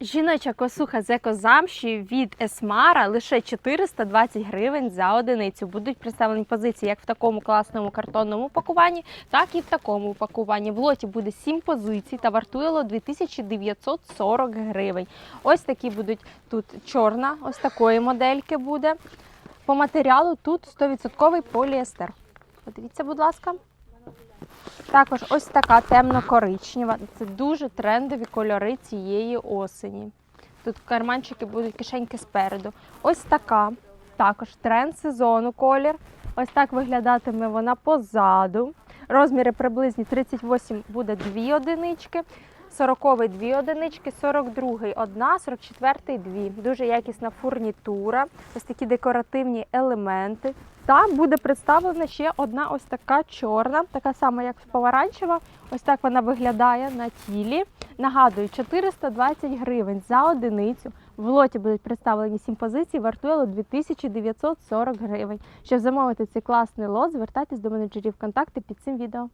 Жіноча косуха з екозамші від Есмара лише 420 гривень за одиницю. Будуть представлені позиції як в такому класному картонному пакуванні, так і в такому пакуванні. В лоті буде 7 позицій та вартує 2940 гривень. Ось такі будуть тут чорна, ось такої модельки буде. По матеріалу тут 100% поліестер. Подивіться, будь ласка. Також ось така темно-коричнева. Це дуже трендові кольори цієї осені. Тут карманчики будуть кишеньки спереду. Ось така. Також тренд сезону колір. Ось так виглядатиме вона позаду. Розміри приблизні 38 буде 2 одинички, 40 дві одинички, 42-й одна, 44-й дві. Дуже якісна фурнітура, ось такі декоративні елементи. Та буде представлена ще одна ось така чорна, така сама, як помаранчева. Ось так вона виглядає на тілі. Нагадую, 420 гривень за одиницю. В лоті будуть представлені 7 позицій, вартує 2940 гривень. Щоб замовити цей класний лот, звертайтесь до менеджерів контакти під цим відео.